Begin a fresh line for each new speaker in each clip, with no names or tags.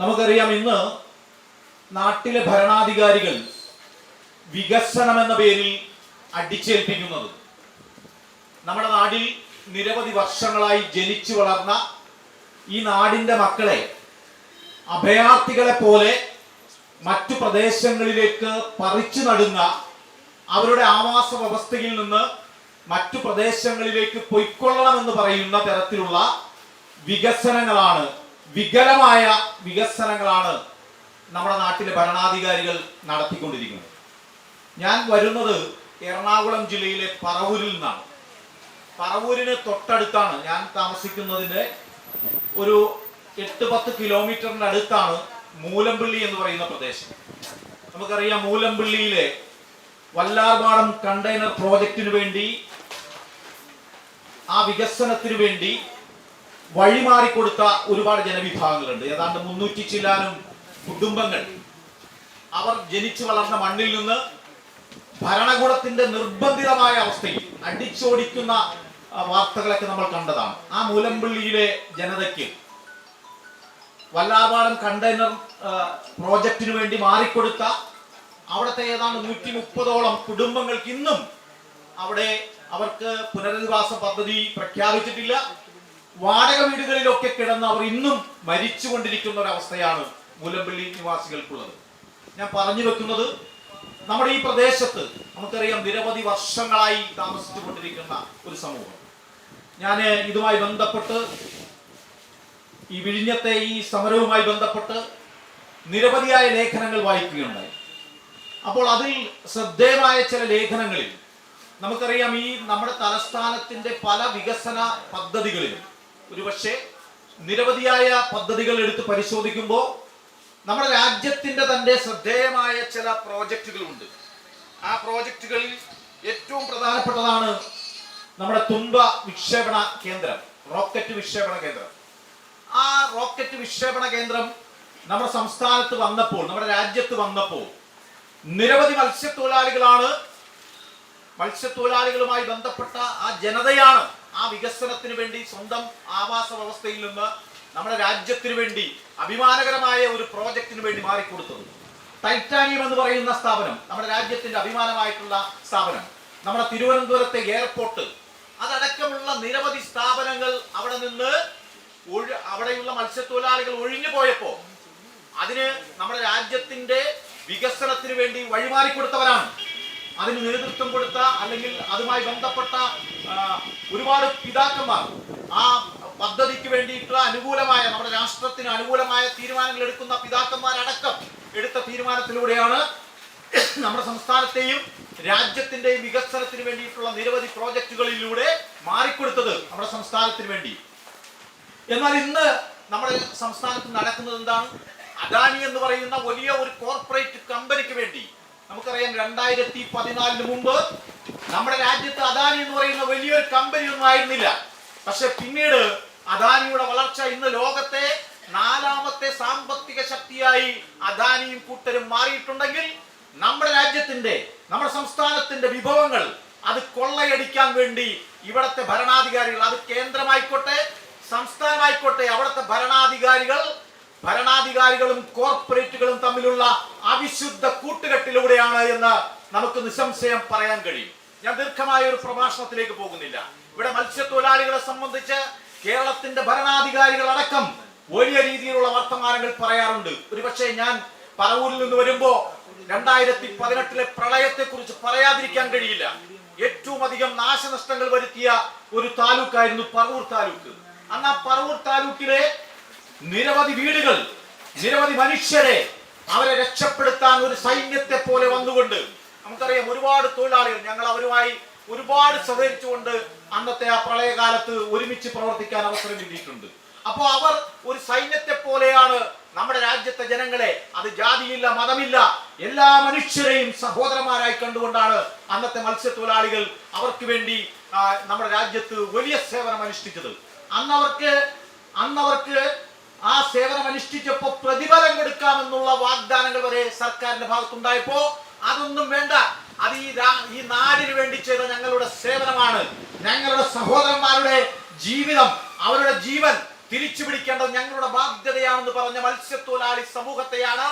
നമുക്കറിയാം ഇന്ന് നാട്ടിലെ ഭരണാധികാരികൾ വികസനം എന്ന പേരിൽ അടിച്ചേൽപ്പിക്കുന്നത്. നമ്മുടെ നാടിൽ നിരവധി വർഷങ്ങളായി ജനിച്ചു വളർന്ന ഈ നാടിന്റെ മക്കളെ അഭയാർത്ഥികളെ പോലെ മറ്റു പ്രദേശങ്ങളിലേക്ക് പറിച്ചു നടുന്ന അവരുടെ ആവാസ വ്യവസ്ഥയിൽ നിന്ന് മറ്റു പ്രദേശങ്ങളിലേക്ക് പൊയ്ക്കൊള്ളണമെന്ന് പറയുന്ന തരത്തിലുള്ള വികസനങ്ങളാണ് വികലമായ വികസനങ്ങളാണ് നമ്മുടെ നാട്ടിലെ ഭരണാധികാരികൾ നടത്തിക്കൊണ്ടിരിക്കുന്നത്. ഞാൻ വരുന്നത് എറണാകുളം ജില്ലയിലെ പറവൂരിൽ നിന്നാണ്. പറവൂരിന് തൊട്ടടുത്താണ് ഞാൻ താമസിക്കുന്നതിന്റെ ഒരു എട്ട് പത്ത് കിലോമീറ്ററിന്റെ അടുത്താണ് മൂലമ്പള്ളി എന്ന് പറയുന്ന പ്രദേശം. നമുക്കറിയാം മൂലമ്പള്ളിയിലെ വല്ലാർപാടം കണ്ടെയ്നർ പ്രോജക്റ്റിന് വേണ്ടി ആ വികസനത്തിന് വേണ്ടി വഴിമാറിക്കൊടുത്ത ഒരുപാട് ജനവിഭാഗങ്ങളുണ്ട്. ഏതാണ്ട് മുന്നൂറ്റി ചില്ലാനും കുടുംബങ്ങൾ. അവർ ജനിച്ചു വളർന്ന മണ്ണിൽ നിന്ന് ഭരണകൂടത്തിന്റെ നിർബന്ധിതമായ അവസ്ഥയിൽ അടിച്ചോടിക്കുന്ന വാർത്തകളൊക്കെ നമ്മൾ കണ്ടതാണ്. ആ മൂലമ്പള്ളിയിലെ ജനതയ്ക്ക് വല്ലാപാടം കണ്ടെയ്നർ പ്രോജക്റ്റിനു വേണ്ടി മാറിക്കൊടുത്ത അവിടുത്തെ ഏതാണ്ട് നൂറ്റി മുപ്പതോളം കുടുംബങ്ങൾക്ക് ഇന്നും അവിടെ അവർക്ക് പുനരധിവാസ പദ്ധതി പ്രഖ്യാപിച്ചിട്ടില്ല. വാടക വീടുകളിലൊക്കെ കിടന്ന് അവർ ഇന്നും മരിച്ചുകൊണ്ടിരിക്കുന്ന ഒരു അവസ്ഥയാണ് മുലമ്പള്ളി നിവാസികൾക്കുള്ളത്. ഞാൻ പറഞ്ഞു വെക്കുന്നത് നമ്മുടെ ഈ പ്രദേശത്ത് നമുക്കറിയാം നിരവധി വർഷങ്ങളായി താമസിച്ചു കൊണ്ടിരിക്കുന്ന ഒരു സമൂഹം. ഞാൻ ഇതുമായി ബന്ധപ്പെട്ട് ഈ വിഴിഞ്ഞത്തെ ഈ സമരവുമായി ബന്ധപ്പെട്ട് നിരവധിയായ ലേഖനങ്ങൾ വായിക്കുകയുണ്ടായി. അപ്പോൾ അതിൽ ശ്രദ്ധേയമായ ചില ലേഖനങ്ങളിൽ നമുക്കറിയാം ഈ നമ്മുടെ തലസ്ഥാനത്തിന്റെ പല വികസന പദ്ധതികളിലും ഒരുപക്ഷെ നിരവധിയായ പദ്ധതികൾ എടുത്ത് പരിശോധിക്കുമ്പോൾ നമ്മുടെ രാജ്യത്തിന്റെ തന്നെ ശ്രദ്ധേയമായ ചില പ്രോജക്റ്റുകളുണ്ട്. ആ പ്രോജക്റ്റുകളിൽ ഏറ്റവും പ്രധാനപ്പെട്ടതാണ് നമ്മുടെ തുമ്പ വിക്ഷേപണ കേന്ദ്രം റോക്കറ്റ് വിക്ഷേപണ കേന്ദ്രം. ആ റോക്കറ്റ് വിക്ഷേപണ കേന്ദ്രം നമ്മുടെ സംസ്ഥാനത്ത് വന്നപ്പോൾ നമ്മുടെ രാജ്യത്ത് വന്നപ്പോൾ നിരവധി മത്സ്യത്തൊഴിലാളികളാണ് മത്സ്യത്തൊഴിലാളികളുമായി ബന്ധപ്പെട്ട ആ ജനതയാണ് ആ വികസനത്തിന് വേണ്ടി സ്വന്തം ആവാസ വ്യവസ്ഥയിൽ നിന്ന് നമ്മുടെ രാജ്യത്തിന് വേണ്ടി അഭിമാനകരമായ ഒരു പ്രോജക്റ്റിന് വേണ്ടി മാറിക്കൊടുത്തത്. ടൈറ്റാനിയം എന്ന് പറയുന്ന സ്ഥാപനം നമ്മുടെ രാജ്യത്തിന്റെ അഭിമാനമായിട്ടുള്ള സ്ഥാപനം. നമ്മുടെ തിരുവനന്തപുരത്തെ എയർപോർട്ട്. അതടക്കമുള്ള നിരവധി സ്ഥാപനങ്ങൾ അവിടെ നിന്ന് അവിടെയുള്ള മത്സ്യത്തൊഴിലാളികൾ ഒഴിഞ്ഞു പോയപ്പോ അതിന് നമ്മുടെ രാജ്യത്തിന്റെ വികസനത്തിന് വേണ്ടി വഴിമാറിക്കൊടുത്തവരാണ്. അതിന് നേതൃത്വം കൊടുത്ത അല്ലെങ്കിൽ അതുമായി ബന്ധപ്പെട്ട ഒരുപാട് പിതാക്കന്മാർ ആ പദ്ധതിക്ക് വേണ്ടിയിട്ടുള്ള അനുകൂലമായ നമ്മുടെ രാഷ്ട്രത്തിന് അനുകൂലമായ തീരുമാനങ്ങൾ എടുക്കുന്ന പിതാക്കന്മാരടക്കം എടുത്ത തീരുമാനത്തിലൂടെയാണ് നമ്മുടെ സംസ്ഥാനത്തെയും രാജ്യത്തിന്റെയും വികസനത്തിന് വേണ്ടിയിട്ടുള്ള നിരവധി പ്രോജക്റ്റുകളിലൂടെ മാറിക്കൊടുത്തത് നമ്മുടെ സംസ്ഥാനത്തിന് വേണ്ടി. എന്നാൽ ഇന്ന് നമ്മുടെ സംസ്ഥാനത്ത് നടക്കുന്നത് എന്താണ്? അദാനി എന്ന് പറയുന്ന വലിയ ഒരു കോർപ്പറേറ്റ് കമ്പനിക്ക് വേണ്ടി നമുക്കറിയാം രണ്ടായിരത്തി പതിനാലിന് മുമ്പ് നമ്മുടെ രാജ്യത്ത് അദാനി എന്ന് പറയുന്ന വലിയൊരു കമ്പനി ഒന്നും ആയിരുന്നില്ല. പക്ഷെ പിന്നീട് അദാനിയുടെ വളർച്ച ഇന്ന് ലോകത്തെ നാലാമത്തെ സാമ്പത്തിക ശക്തിയായി അദാനിയും കൂട്ടരും മാറിയിട്ടുണ്ടെങ്കിൽ നമ്മുടെ രാജ്യത്തിന്റെ നമ്മുടെ സംസ്ഥാനത്തിന്റെ വിഭവങ്ങൾ അത് കൊള്ളയടിക്കാൻ വേണ്ടി ഇവിടത്തെ ഭരണാധികാരികൾ അത് കേന്ദ്രമായിക്കോട്ടെ സംസ്ഥാനമായിക്കോട്ടെ അവിടുത്തെ ഭരണാധികാരികൾ ഭരണാധികാരികളും കോർപ്പറേറ്റുകളും തമ്മിലുള്ള അവിശുദ്ധ കൂട്ടുകെട്ടിലൂടെയാണ് എന്ന് നമുക്ക് നിസ്സംശയം പറയാൻ കഴിയും. ഞാൻ ദീർഘമായ ഒരു പ്രഭാഷണത്തിലേക്ക് പോകുന്നില്ല. ഇവിടെ മത്സ്യത്തൊഴിലാളികളെ സംബന്ധിച്ച് കേരളത്തിന്റെ ഭരണാധികാരികൾ അടക്കം വലിയ രീതിയിലുള്ള വർത്തമാനങ്ങൾ പറയാറുണ്ട്. ഒരുപക്ഷെ ഞാൻ പറവൂരിൽ നിന്ന് വരുമ്പോ രണ്ടായിരത്തി പതിനെട്ടിലെ പ്രളയത്തെ കുറിച്ച് പറയാതിരിക്കാൻ കഴിയില്ല. ഏറ്റവും അധികം നാശനഷ്ടങ്ങൾ വരുത്തിയ ഒരു താലൂക്കായിരുന്നു പറവൂർ താലൂക്ക്. അന്ന് ആ പറവൂർ താലൂക്കിലെ നിരവധി വീടുകൾ നിരവധി മനുഷ്യരെ അവരെ രക്ഷപ്പെടുത്താൻ ഒരു സൈന്യത്തെ പോലെ വന്നുകൊണ്ട് നമുക്കറിയാം ഒരുപാട് തൊഴിലാളികൾ ഞങ്ങൾ അവരുമായി ഒരുപാട് സഹകരിച്ചുകൊണ്ട് അന്നത്തെ ആ പ്രളയകാലത്ത് ഒരുമിച്ച് പ്രവർത്തിക്കാൻ അവസരം കിട്ടിയിട്ടുണ്ട്. അപ്പോൾ അവർ ഒരു സൈന്യത്തെ പോലെയാണ് നമ്മുടെ രാജ്യത്തെ ജനങ്ങളെ അത് ജാതിയില്ല മതമില്ല എല്ലാ മനുഷ്യരെയും സഹോദരന്മാരായി കണ്ടുകൊണ്ടാണ് അന്നത്തെ മത്സ്യത്തൊഴിലാളികൾ അവർക്ക് വേണ്ടി നമ്മുടെ രാജ്യത്ത് വലിയ സേവനം അനുഷ്ഠിച്ചത് അന്നവർക്ക് അന്നവർക്ക് ആ സേവനം അനുഷ്ഠിച്ചപ്പോ പ്രതിഫലം കൊടുക്കാമെന്നുള്ള വാഗ്ദാനങ്ങൾ വരെ സർക്കാരിന്റെ ഭാഗത്തുണ്ടായപ്പോ അതൊന്നും വേണ്ട. അത് ഈ ഈ നാടിന് വേണ്ടി ചെയ്ത ഞങ്ങളുടെ സേവനമാണ്. ഞങ്ങളുടെ സഹോദരന്മാരുടെ ജീവിതം അവരുടെ ജീവൻ തിരിച്ചു പിടിക്കേണ്ടത് ഞങ്ങളുടെ ബാധ്യതയാണെന്ന് പറഞ്ഞ മത്സ്യത്തൊഴിലാളി സമൂഹത്തെയാണ്.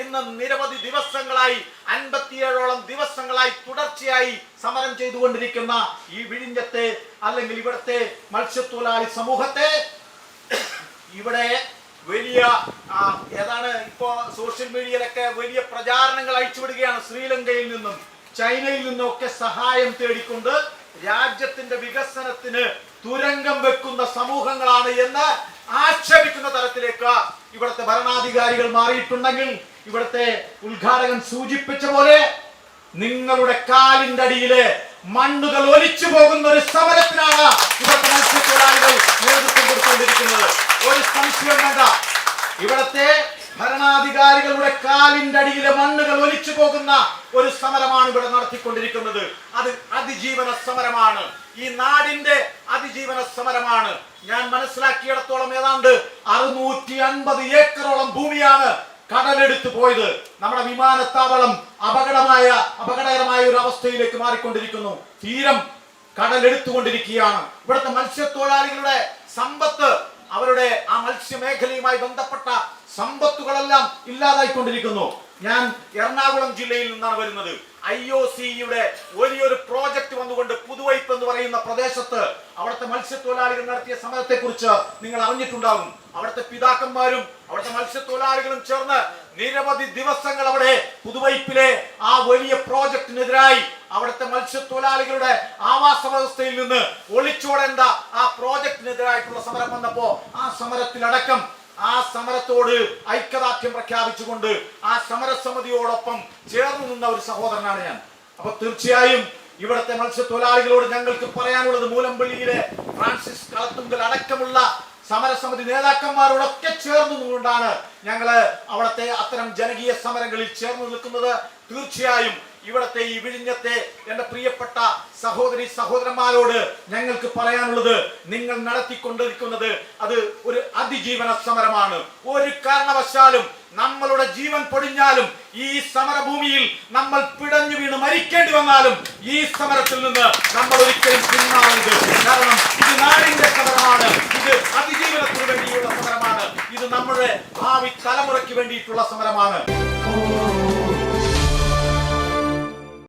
ഇന്ന് നിരവധി ദിവസങ്ങളായി അൻപത്തിയേഴോളം ദിവസങ്ങളായി തുടർച്ചയായി സമരം ചെയ്തുകൊണ്ടിരിക്കുന്ന ഈ വിഴിഞ്ഞത്തെ അല്ലെങ്കിൽ ഇവിടുത്തെ മത്സ്യത്തൊഴിലാളി സമൂഹത്തെ ഇവിടെ വലിയ ഏതാണ് ഇപ്പോ സോഷ്യൽ മീഡിയയിലൊക്കെ വലിയ പ്രചാരണങ്ങൾ അയച്ചുവിടുകയാണ് ശ്രീലങ്കയിൽ നിന്നും. ചൈനയിൽ നിന്നും ഒക്കെ സഹായം തേടിക്കൊണ്ട് രാജ്യത്തിന്റെ വികസനത്തിന് തുരങ്കം വെക്കുന്ന സമൂഹങ്ങളാണ് എന്ന് ആക്ഷേപിക്കുന്ന തരത്തിലേക്ക് ഇവിടുത്തെ ഭരണാധികാരികൾ മാറിയിട്ടുണ്ടെങ്കിൽ ഇവിടുത്തെ ഉദ്ഘാടകൻ സൂചിപ്പിച്ച പോലെ നിങ്ങളുടെ കാലിന്റെ അടിയിൽ മണ്ണുകൾ ഒലിച്ചു പോകുന്ന ഒരു സമരത്തിനാണ് ഇവിടുത്തെ മത്സ്യത്തൊഴിലാളികൾ നേതൃത്വം വേണ്ട ഇവിടത്തെ ഭരണാധികാരികളുടെ കാലിന്റെ അടിയിലെ മണ്ണുകൾ ഒലിച്ചു പോകുന്ന ഒരു സമരമാണ് ഇവിടെ നടത്തിക്കൊണ്ടിരിക്കുന്നത്. അത് അതിജീവന സമരമാണ്. ഈ നാടിന്റെ അതിജീവന സമരമാണ്. ഞാൻ മനസ്സിലാക്കിയിടത്തോളം ഏതാണ്ട് അറുന്നൂറ്റി അൻപത് ഏക്കറോളം ഭൂമിയാണ് കടലെടുത്തു പോയത്. നമ്മുടെ വിമാനത്താവളം അപകടമായ അപകടകരമായ ഒരു അവസ്ഥയിലേക്ക് മാറിക്കൊണ്ടിരിക്കുന്നു. തീരം കടലെടുത്തുകൊണ്ടിരിക്കുകയാണ്. ഇവിടുത്തെ മത്സ്യത്തൊഴിലാളികളുടെ സമ്പത്ത് അവരുടെ ആ മത്സ്യമേഖലയുമായി ബന്ധപ്പെട്ട സമ്പത്തുകളെല്ലാം ഇല്ലാതായിക്കൊണ്ടിരിക്കുന്നു. ഞാൻ എറണാകുളം ജില്ലയിൽ നിന്നാണ് വരുന്നത്. ഐ ഒ സിയുടെ വലിയൊരു പ്രോജക്റ്റ് വന്നുകൊണ്ട് പുതുവൈപ്പ് എന്ന് പറയുന്ന പ്രദേശത്ത് അവിടുത്തെ മത്സ്യത്തൊഴിലാളികൾ നടത്തിയ സമരത്തെ കുറിച്ച് നിങ്ങൾ അറിഞ്ഞിട്ടുണ്ടാകും. അവിടുത്തെ പിതാക്കന്മാരും അവിടുത്തെ മത്സ്യത്തൊഴിലാളികളും ചേർന്ന് നിരവധി ദിവസങ്ങൾ അവിടെ പുതുവൈപ്പിലെ ആ വലിയ പ്രോജക്റ്റിനെതിരായി അവിടുത്തെ മത്സ്യത്തൊഴിലാളികളുടെ ആവാസ വ്യവസ്ഥയിൽ നിന്ന് ഒളിച്ചോടേണ്ട ആ പ്രോജക്റ്റിനെതിരായിട്ടുള്ള സമരം വന്നപ്പോ ആ സമരത്തിലടക്കം ആ സമരത്തോട് ഐക്യദാർഢ്യം പ്രഖ്യാപിച്ചുകൊണ്ട് ആ സമരസമിതിയോടൊപ്പം ചേർന്നു നിന്ന ഒരു സഹോദരനാണ് ഞാൻ. അപ്പൊ തീർച്ചയായും ഇവിടുത്തെ മത്സ്യത്തൊഴിലാളികളോട് ഞങ്ങൾക്ക് പറയാനുള്ളത് മൂലമ്പള്ളിയിലെ ഫ്രാൻസിസ് കളത്തുങ്കൽ അടക്കമുള്ള സമരസമിതി നേതാക്കന്മാരോടൊക്കെ ചേർന്നു നിന്നുകൊണ്ടാണ് ഞങ്ങൾ അവിടുത്തെ അത്തരം ജനകീയ സമരങ്ങളിൽ ചേർന്ന് നിൽക്കുന്നത്. തീർച്ചയായും ഇവിടത്തെ ഈ വിഴിഞ്ഞത്തെ എന്റെ പ്രിയപ്പെട്ട സഹോദരി സഹോദരന്മാരോട് ഞങ്ങൾക്ക് പറയാനുള്ളത് നിങ്ങൾ നടത്തിക്കൊണ്ടിരിക്കുന്നത് അത് ഒരു അതിജീവന സമരമാണ്. ഒരു കാരണവശാലും നമ്മളുടെ ജീവൻ പൊടിഞ്ഞാലും ഈ സമരഭൂമിയിൽ നമ്മൾ പിടഞ്ഞു വീണ് മരിക്കേണ്ടി വന്നാലും ഈ സമരത്തിൽ നിന്ന് നമ്മൾ ഒരിക്കലും പിന്മാറരുത്. കാരണം ഇത് നാടിന്റെ സമരമാണ്. ഇത് അതിജീവനത്തിന് വേണ്ടിയുള്ള സമരമാണ്. ഇത് നമ്മുടെ ഭാവി തലമുറയ്ക്ക് വേണ്ടിയിട്ടുള്ള സമരമാണ്.